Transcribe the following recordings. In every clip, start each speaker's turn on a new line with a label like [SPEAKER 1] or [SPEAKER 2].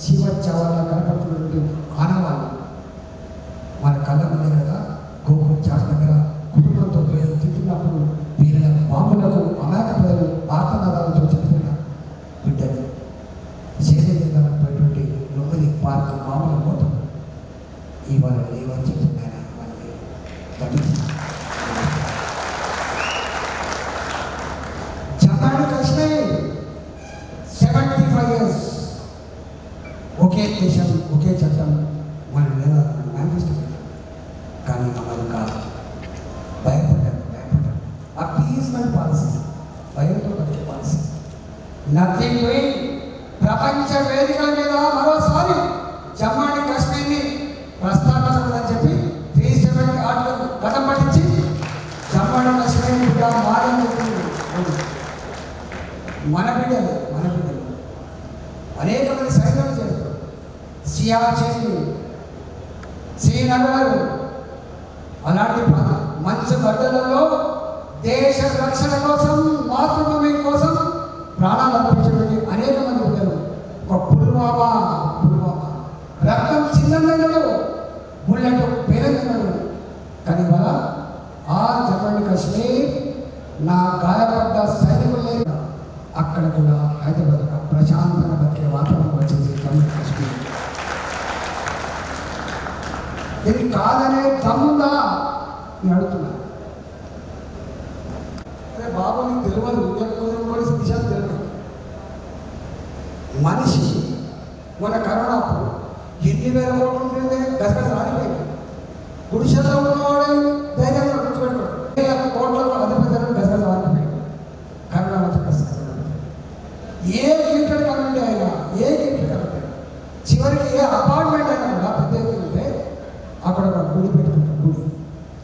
[SPEAKER 1] జీవ చావాలా కనపడుతున్నటువంటి ఆనవాళ్ళు మన కళ్ళ ముందే కదా గోకుల్ చాట్ దగ్గర కుటుంబంతో పేరు తింటున్నప్పుడు వీళ్ళ మామూలకు అనాథ ప్రజలు ఆర్తనాదాలతో చెప్పిన బిడ్డలు. చేయలేకపోయేటువంటి లొంగలి పార్క్ మామూలు మోతం. ఇవాళ లేవని చెప్పింది ఆయన వాళ్ళని తగ్గించి Japan Kashmir seventy five years ఒకే దేశం ఒకే చట్టం మన లేదా మేనిఫెస్టో కానీ అమలు కాదు భయపడ్డారు భయపడ్డారు ఆ పీస్మెంట్ పాలసీ భయంతో బతికే పాలసీ నథింగ్ డూయింగ్ ప్రపంచ వేదికల మీద మరోసారి జమ్మూ అండ్ కాశ్మీర్ని ప్రస్తావించకూడదని చెప్పి త్రీ సెవెంటీ ఆర్డర్ గతం పట్టించి జమ్మూ అండ్ కాశ్మీర్గా మారని చెప్పింది మన బిడ్డలు మన బిడ్డలు. అనేక మంది సైన్యం చేస్తారు సియాచిన్ శ్రీనగర్ అలాంటి మంచి మంచు గడ్డలలో దేశ రక్షణ కోసం మాతృభూమి కోసం ప్రాణాలు అర్పించడానికి అనేక మంది బిడ్డలు ఒక పుల్వామా పుల్వామా. రక్తం చిందన్నాడు బుల్లెట్ పేరెందున్నాడు కానీ వల్ల ఆ జమ్మూ కాశ్మీర్ నా గాయపడ్డ సైనికులే అక్కడ కూడా హైదరాబాద్ ప్రశాంతంగా బతికే వాతావరణం వచ్చింది జమ్మూ కాశ్మీర్. ఇది కాదనే తమ్ముందా నేను అడుగుతున్నా అరే బాబు నీకు తెలియదు ఇంకొక కూడా విషయాలు తెలియదు మనిషి మన కరోనా ఎన్ని వేల కోట్లు ఉంటుంది గసగస రాలిపోయింది గుడిసెల్లో ఉన్నవాడే ధైర్యంగా గుర్తుపెట్టుకోడు కోట్లలో కోట్లకు గసగస రాలిపోయింది కరోనా వచ్చి గసగస ఏ గిఫ్టెడ్ కనండి ఆయన ఏ గిఫ్టెడ్ కమ్యూనిటీ చివరికి ఏ అపార్ట్మెంట్ అయినా కూడా పెద్ద ఎత్తున ఉంటే అక్కడ ఒక గుడి పెట్టుకుంటారు గుడి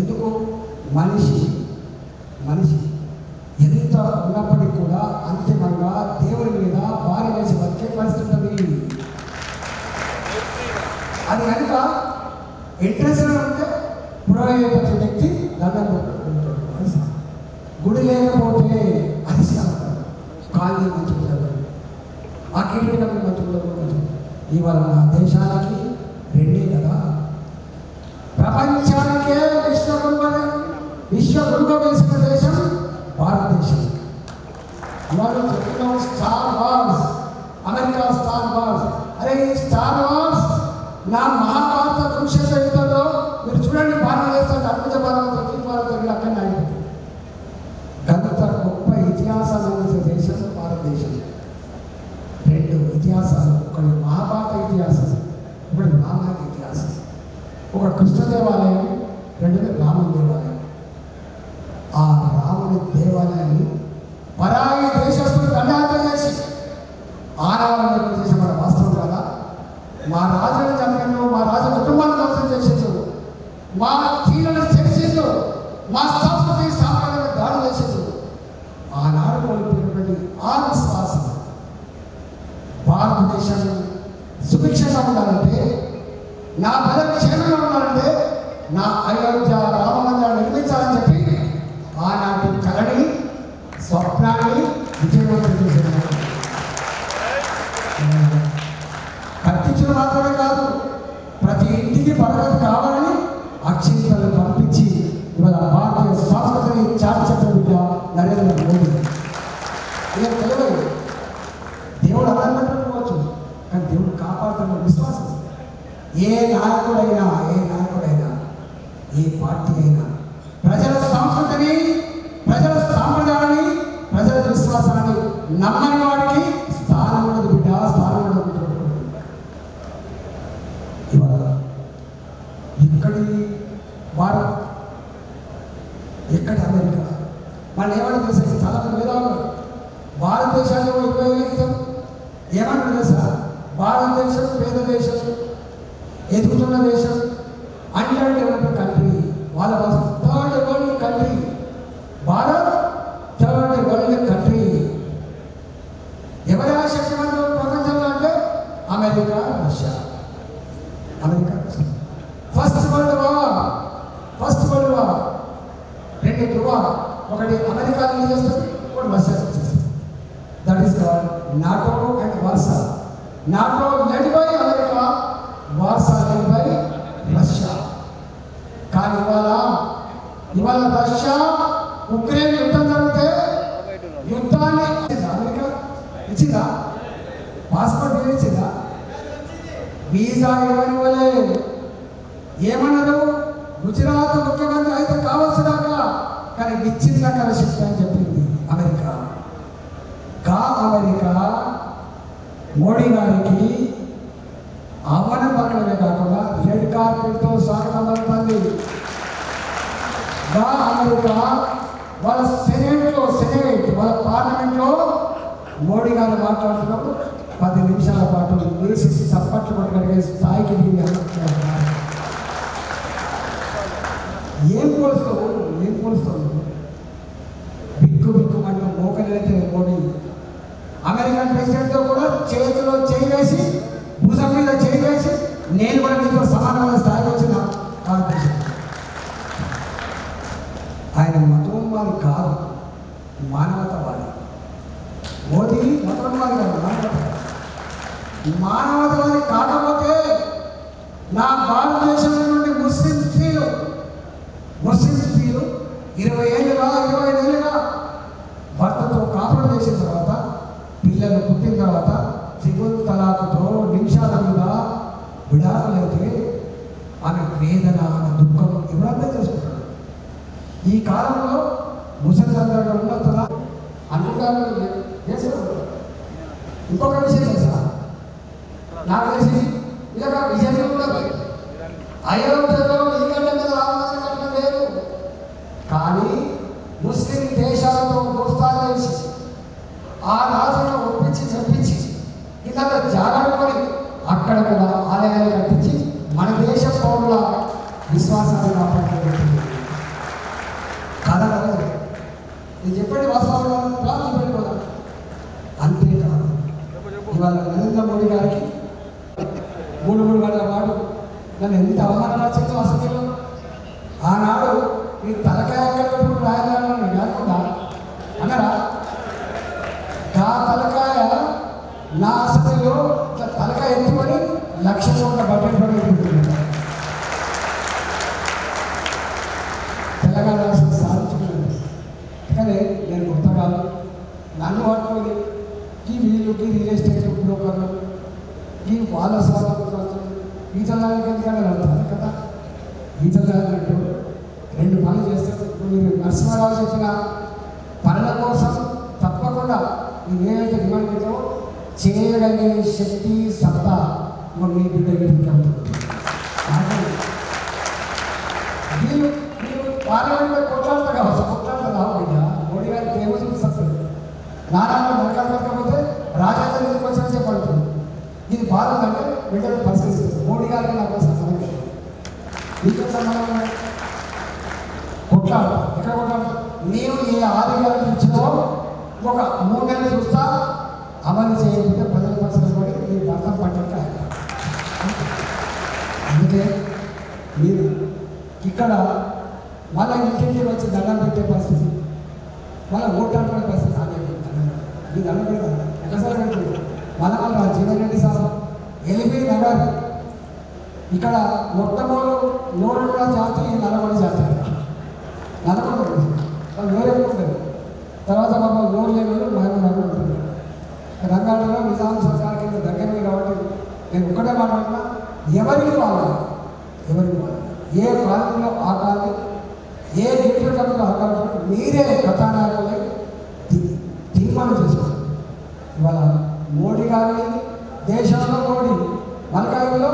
[SPEAKER 1] ఎందుకు మనిషి మనిషి ఎంత ఉన్నప్పటికీ కూడా అంతిమంగా దేవుని మీద భారీ వేసి బతికే పరిస్థితి ఉంటుంది అది కనుక ఇంట్రెస్ట్ ఉంటే పురోగతి వ్యక్తి దండం గుడి లేకపోతే అది శాంతం కాలనీ మంచుకుంటారు ఆ కీటకం మంచుకుంటారు ఇవాళ నా దేశానికి రెండే కదా. ప్రపంచానికే విశ్వగురువు విశ్వగురువు కలిసిన దేశం భారతదేశం. ఇవాళ చెప్తున్నాం Star Wars America Star Wars అరే స్టార్ వార్స్ నా మహాభారత కురుక్షేత్ర యుద్ధంలో మీరు చూడండి భారతదేశం అద్భుత భారత తూర్పు భారత అక్కడ గత గొప్ప ఇతిహాసాలు అందించిన దేశం భారతదేశం. రెండు ఇతిహాసాలు ఒకటి మహాభారత ఇతిహాసం ఒకటి రామాయణ ఇతిహాసం. ఒక కృష్ణ దేవాలయం రెండోది రామ దేవాలయం. ఆ రాముడి దేవాలయాన్ని పరాయి దేశస్తులు దండాంతం చేసి ఆనవాళ్ళు చేసిన మా రాజులను చంపాను మా రాజు కుటుంబాన్ని ధ్వంసం చేసేసారు మా తీరులను చేసేసారు మా సంస్కృతి సాంప్రదాయ దాడి చేసేసారు ఆనాడు కోల్పోయినటువంటి ఆ విశ్వాసం భారతదేశం సుభిక్షంగా ఉండాలంటే నా ప్రజలు క్షేమంగా ఉండాలంటే నా అయోధ్య భారతీయ శాసనసభ చాటి బిడ్డ నరేంద్ర మోదీ ఇక తెలియదు దేవుడు అలా కానీ దేవుడు కాపాడుతున్న విశ్వాసం. ఏ నాయకుడైనా ఏ నాయకుడైనా ఏ పార్టీ అయినా ప్రజల సంస్కృతిని ప్రజల సాంప్రదాయాన్ని ప్రజల విశ్వాసాన్ని నమ్మని వాడికి ఎదుగుతున్న దేశం. అండర్ డెవలప్డ్ కంట్రీ వాళ్ళ third world country. Bharat third world country. ఎవరైనా శక్తివంతం ప్రపంచంలో అంటే America Russia. America first world వా ఫస్ట్ వరల్డ్ వా రెండు ధ్రువా ఒకటి అమెరికా ఏం చేస్తుంది ఒకటి రష్యా చేస్తుంది. That is NATO and Warsaw NATO led ఇవాళ రష్యా ఉక్రెయిన్ యుద్ధం జరిగితే యుద్ధాన్ని అమెరికా ఇచ్చిందా? పాస్పోర్ట్ ఇచ్చిందా? వీసా ఇవ్వనివ్వలే ఏమన్నారు? గుజరాత్ ముఖ్యమంత్రి అయితే కావచ్చుదాక కానీ విచ్ఛిన్నకర శక్తి అని చెప్పింది అమెరికా. కా అమెరికా మోడీ గారికి ఆహ్వానం పక్కడమే కాకుండా రెడ్ కార్పెట్తో స్వాగతం పలుకుతుంది గా అమెరికా వాళ్ళ సెనేట్లో సెనేట్ వాళ్ళ పార్లమెంట్లో మోడీ గారు మాట్లాడుతున్నప్పుడు పది నిమిషాల పాటు లేచి చప్పట్లు కొట్టగలిగే స్థాయికి దిగి ఏం పోలుస్తావు ఏం పోలుస్తావు బిక్కు బిక్కుమంటూ మోకలైతే మోడీ. అమెరికన్ ప్రెసిడెంట్తో కూడా చేతిలో చేయి వేసి భుజం మీద చేయి వేసి నేను కూడా నీతో సమానమైన స్థాయికి వచ్చిన భారతదేశం ఆయన మతోన్మాది కాదు. మానవతవాది మోదీ మతోన్మాది కాదు మానవతవాది మానవతవాది కాకపోతే నా భారతదేశం నుండి ముస్లిం స్త్రీలు ముస్లిం స్త్రీలు ఇరవై ఏళ్ళుగా ఇరవై ఏళ్ళుగా భర్తతో కాపురం చేసిన తర్వాత పిల్లలు పుట్టిన తర్వాత త్రిపుల్ తలాకుతో నిమిషాల మీద విడాకులైతే ఆమె వేదన ఆమె దుఃఖం ఎవరంతా చేసుకుంటారు. ఈ కాలంలో ముసలిదందరూ ఉన్న తల ఇంకొక విషయం తెలుసా నాకు తెలిసి ఇలాగ విజయం ఉండదు అయోధ్యలో నా తలకాయ నా ఆశలో తలకాయ ఎత్తుకొని లక్ష కోట్ల బడ్జెట్ పడి తెలంగాణ రాష్ట్రం సాధించుకున్నాను కానీ నేను కొత్త కాదు. నన్ను పట్టుకొని ఈ వీళ్ళు ఈ రియల్ ఎస్టేట్ బ్రోకర్లు ఈ వాళ్ళ స్వాతంత్రం ఈతలాగా వెళ్తారు కదా? ఈతలాగంటూ రెండు పనులు చేస్తే ఇప్పుడు మీరు నరసింహారావు చెప్పిన పనుల కోసం తప్పకుండా మీరు ఏదైతే డిమాండ్ పెట్టావో చేయగలిగే శక్తి సత్తా ఇప్పుడు మీ బిడ్డ ఎదుగుతూ వీళ్ళు వీళ్ళు పార్లమెంట్లో కొట్లాడతా కావచ్చు కొట్లాడతా కావాలి మోడీ గారు ప్రేమ చూపిస్తారు నారాయణ నరకాలు కాకపోతే రాజేంద్ర ఎందుకు వచ్చిన చెప్పండి ఇది అంటే వెంటనే పరిశీలిస్తారు. మోడీ గారికి నాకు సంబంధం లేదు మీతో సంబంధం కొట్లాడతా. ఎక్కడ కొట్లాడతా? నేను ఏ ఆరోగ్యాలకు ఒక మూడు నెలలు చూస్తా అమలు చేయకపోతే ప్రజల పరిస్థితి కూడా మీ భర్తం పట్టట అందుకే మీరు ఇక్కడ మళ్ళీ ఇంటింటికి వచ్చి దండం పెట్టే పరిస్థితి మళ్ళీ ఓటాడుకునే పరిస్థితి రాలేదు ఈ దండం పెడతారు ఒకసారి పెట్టలేదు మళ్ళీ మళ్ళీ జీవన్ రెడ్డి సార్ ఎల్బీ నగర్. ఇక్కడ మొట్టమొదటి నోరుల జాతి నల్గొండ జాతి. నల్గొండ. వాళ్ళు నోరు ఎక్కువ ఉంటుంది తర్వాత పాపం నోరు లేని వాళ్ళు మహబూబ్ నగర్ ఉంటుంది రంగాలలో నిజాం సర్కార్ కింద దగ్గర కాబట్టి నేను ఒక్కటే మాట్లాడుతున్నా ఎవరికి వాళ్ళు? ఎవరికి వాళ్ళు? ఏ కాలంలో ఆ కాలం ఏ డిప్యూటర్లో ఆ కాలం మీరే కథానాయకులే తీర్మానం చేసుకోండి ఇవాళ మోడీ గారిని దేశంలో మోడీ మలకాయంలో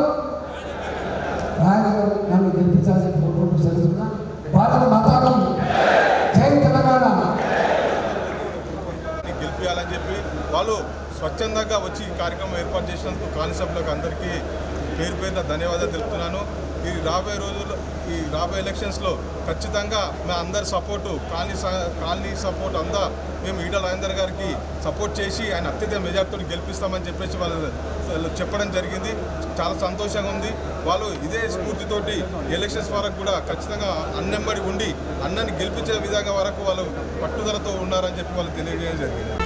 [SPEAKER 1] రాయగలరు నన్ను గెలిపించాల్సిన కోరుకుంటూ జరుగుతున్నా భారత మాతారం జై తెలంగాణ
[SPEAKER 2] గెలిపించాలని చెప్పి వాళ్ళు స్వచ్ఛందంగా వచ్చి ఈ కార్యక్రమం ఏర్పాటు చేసినందుకు కానిసభ్యులకు అందరికీ పేరు పేరున ధన్యవాదాలు తెలుపుతున్నాను. ఈ రాబోయే రోజుల్లో ఈ రాబోయే ఎలక్షన్స్లో ఖచ్చితంగా మా అందరి సపోర్టు కాలనీ స- కాలనీ సపోర్ట్ అంతా మేము ఈడ రాజేందర్ గారికి సపోర్ట్ చేసి ఆయన అత్యధిక మెజార్టీతో గెలిపిస్తామని చెప్పేసి వాళ్ళు వాళ్ళు చెప్పడం జరిగింది. చాలా సంతోషంగా ఉంది. వాళ్ళు ఇదే స్ఫూర్తితోటి ఎలక్షన్స్ వరకు కూడా ఖచ్చితంగా అన్నెంబడి ఉండి అన్నని గెలిపించే విధంగా వరకు వాళ్ళు పట్టుదలతో ఉన్నారని చెప్పి వాళ్ళు తెలియజేయడం జరిగింది.